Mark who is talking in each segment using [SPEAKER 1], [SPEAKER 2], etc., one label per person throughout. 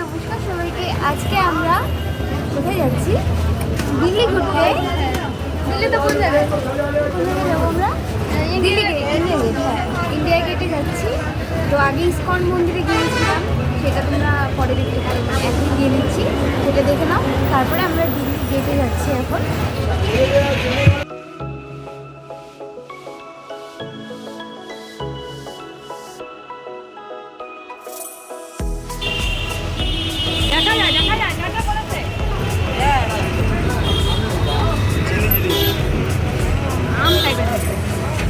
[SPEAKER 1] নমস্কার সবাইকে। আজকে আমরা কোথায় যাচ্ছি? দিল্লি ঘুরতে। দিল্লি তো কোন গেট ইন্ডিয়া গেট ইন্ডিয়া গেটে যাচ্ছি। তো আগে ইস্কন মন্দিরে গিয়েছিলাম। সেটা তোমরা পরে দেখতে পারো। এখন গিয়ে নিচ্ছি সেটা দেখে নাও। তারপরে আমরা দিল্লি গেটে যাচ্ছি এখন।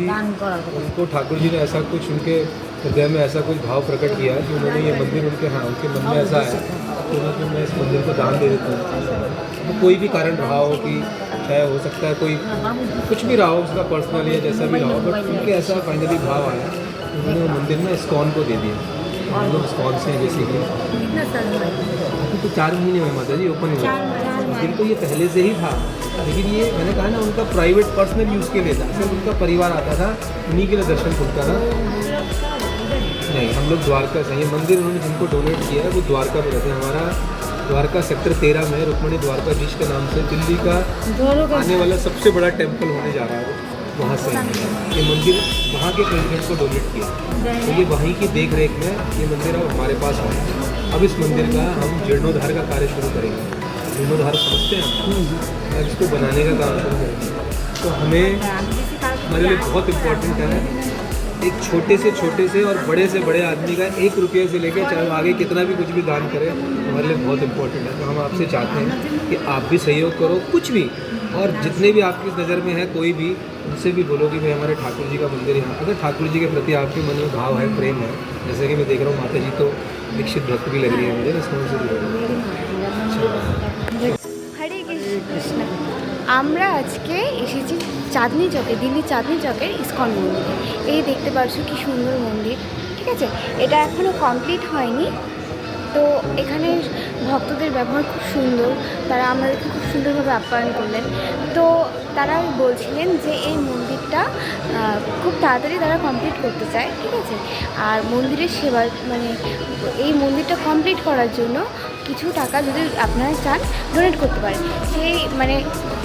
[SPEAKER 2] अभी उनको ठाकुर जी ने ऐसा कुछ उनके हृदय में ऐसा कुछ भाव प्रकट किया कि उन्होंने ये मंदिर उनके हाँ उनके मन में ऐसा है कि उन्होंने मैं इस मंदिर को दान दे देता हूँ तो कोई भी कारण रहा हो कि चाहे हो सकता है कोई कुछ भी रहा हो उसका पर्सनल या जैसा भी रहा हो बट उनके ऐसा फाइनली भाव आया उन्होंने मंदिर में इस्कॉन को दे दिया। हम लोग इस्कॉन से हैं बेसिकली अभी तो चार महीने हुए माता जी ओपन हुए। मंदिर तो ये पहले से ही था। लेकिन ये मैंने कहा ना उनका प्राइवेट पर्सनल यूज़ के लिए था। सिर्फ़ उनका परिवार आता था उन्हीं के लिए दर्शन खुलता था। नहीं हम लोग द्वारका से ये मंदिर उन्होंने जिनको डोनेट किया है वो द्वारका में रहते हैं। हमारा द्वारका सेक्टर तेरह में रुक्मणी द्वारकाधीश के नाम से। दिल्ली का आने वाला सबसे बड़ा टेंपल होने जा रहा है वो वहाँ से ये मंदिर वहाँ के प्रेसिडेंट को डोनेट किया। तो ये वहीं की देख रेख में ये मंदिर अब हमारे पास है अब इस मंदिर का हम जीर्णोद्धार का कार्य शुरू करेंगे। जीर्णोद्धार समझते हैं इसको बनाने का काम शुरू करेंगे। तो हमें हमारे लिए बहुत इम्पोर्टेंट है। एक छोटे से छोटे से और बड़े से बड़े आदमी का एक रुपये से लेकर चाहे वो आगे कितना भी कुछ भी दान करे, हमारे लिए बहुत इम्पोर्टेंट है। तो हम आपसे चाहते हैं कि आप भी सहयोग करो, कुछ भी। और जितने भी आपकी नज़र में है, कोई भी, उनसे भी बोलो कि भाई हमारे ठाकुर जी का मंदिर यहाँ, अगर ठाकुर जी के प्रति आपके मन में भाव है, प्रेम है, जैसे कि मैं देख रहा हूँ माता जी तो दीक्षित भक्त भी लग रही है मुझे ना समझ से भी लग रही है।
[SPEAKER 1] হরে কৃষ্ণ আমরা আজকে এসেছি চাঁদনি চকে দিল্লি চাঁদনি চকের ইস্কন মন্দিরে এই দেখতে পাচ্ছ কি সুন্দর মন্দির ঠিক আছে এটা এখনও কমপ্লিট হয়নি তো এখানে ভক্তদের ব্যবহার খুব সুন্দর। তারা আমাদেরকে খুব সুন্দরভাবে আপ্যায়ন করলেন। তো তারা বলছিলেন যে এই মন্দিরটা খুব তাড়াতাড়ি তারা কমপ্লিট করতে চায়, ঠিক আছে? আর মন্দিরের সেবা মানে এই মন্দিরটা কমপ্লিট করার জন্য কিছু টাকা যদি আপনারা চান ডোনেট করতে পারেন। সেই মানে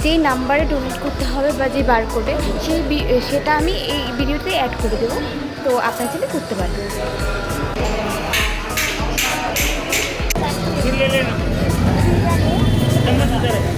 [SPEAKER 1] যেই নাম্বারে ডোনেট করতে হবে বা যে বার কোডে সেই সেটা আমি এই ভিডিওতে অ্যাড করে দেবো। তো আপনার চাইলে করতে পারেন। ले लेना चम्मच इधर है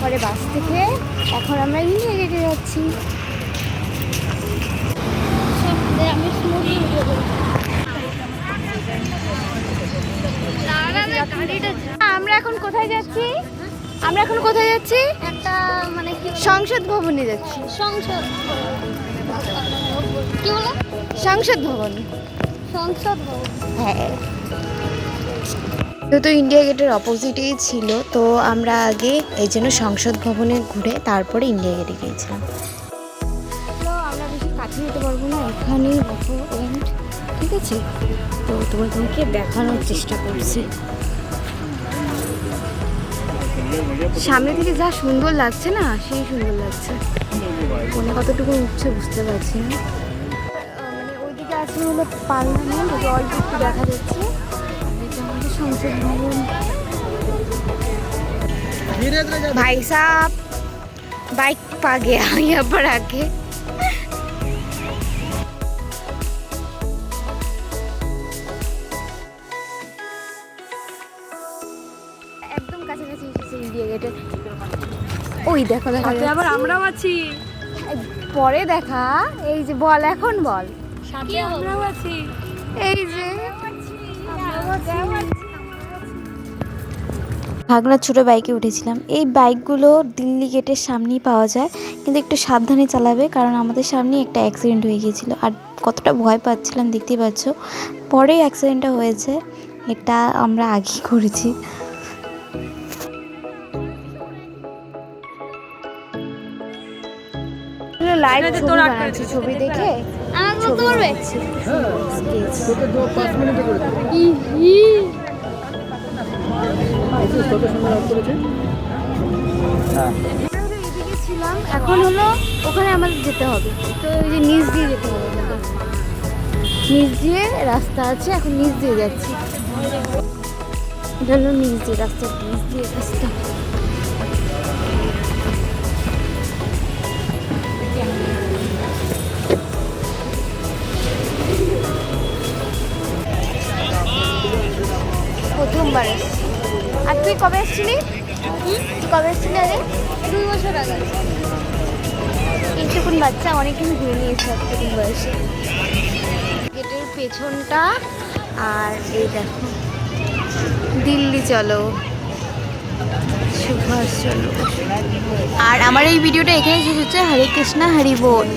[SPEAKER 1] পরে বাস থেকে এখন আমরা ইন্ডিয়া গেটে যাচ্ছি। আমরা এখন কোথায় যাচ্ছি? আমরা এখন কোথায় যাচ্ছি?
[SPEAKER 3] একটা মানে
[SPEAKER 1] সংসদ ভবনে যাচ্ছি।
[SPEAKER 3] সংসদ কি বলে?
[SPEAKER 1] সংসদ ভবন।
[SPEAKER 3] সংসদ ভবন।
[SPEAKER 1] হ্যাঁ। তো তো ইন্ডিয়া গেটের অপোজিটেই ছিল। তো আমরা আগে এই জন্য সংসদ ভবনে ঘুরে তারপরে ইন্ডিয়া গেটে গিয়েছিলাম। আমরা বেশি কাছে যেতে পারব না, এখানেই ঠিক আছে? তো তোমাদেরকে দেখানোর চেষ্টা করছি। সামনে থেকে যা সুন্দর লাগছে না, সেই সুন্দর লাগছে। ফোনে কতটুকু উঠছে বুঝতে পারছি না। মানে ওইদিকে আছে হলো অল্প একটু দেখা যাচ্ছে। भाई साहब बाइक पा गया यहाँ पर आके একদম কাছাকাছি এসেছে ইন্ডিয়া গেটের ওই দেখো দেখা
[SPEAKER 4] সাথে আবার আমরাও আছি
[SPEAKER 1] এই পরে দেখা এই যে বল এখন বল
[SPEAKER 4] সাথে আমরাও আছি
[SPEAKER 1] এই যে
[SPEAKER 5] ভাগনা ছোটো বাইকে উঠেছিলাম। এই বাইকগুলো দিল্লি গেটের সামনেই পাওয়া যায় কিন্তু একটু সাবধানে চালাবে কারণ আমাদের সামনেই একটা অ্যাক্সিডেন্ট হয়ে গিয়েছিল। আর কতটা ভয় পাচ্ছিলাম দেখতেই পাচ্ছ? পরেই অ্যাক্সিডেন্টটা হয়েছে এটা আমরা আগেই করেছি।
[SPEAKER 1] লাইভ ছবি বানাচ্ছি ছবি দেখে ছিলাম এখন হলো ওখানে আমাদের যেতে হবে। তো ওই যে নিচ দিয়ে যেতে হবে। নিচ দিয়ে রাস্তা আছে এখন নিচ দিয়ে যাচ্ছি। এটা হলো নিচ দিয়ে রাস্তা নিচ দিয়ে রাস্তা। প্রথমবার এসেছি। আর তুই কবে এসেছিলি? তুই কবে এসেছিলি আরে
[SPEAKER 3] দুই বছর আগে।
[SPEAKER 1] এইটুকুন বাচ্চা অনেক অনেকদিন ঘুরে নিয়েছে এতটুকুন বয়সে। গেটের পেছনটা আর এই দেখো। দিল্লি চলো। সুভাষ চলো। আর আমার এই ভিডিওটা এখানে শেষ হচ্ছে। হরে কৃষ্ণা হরি বল।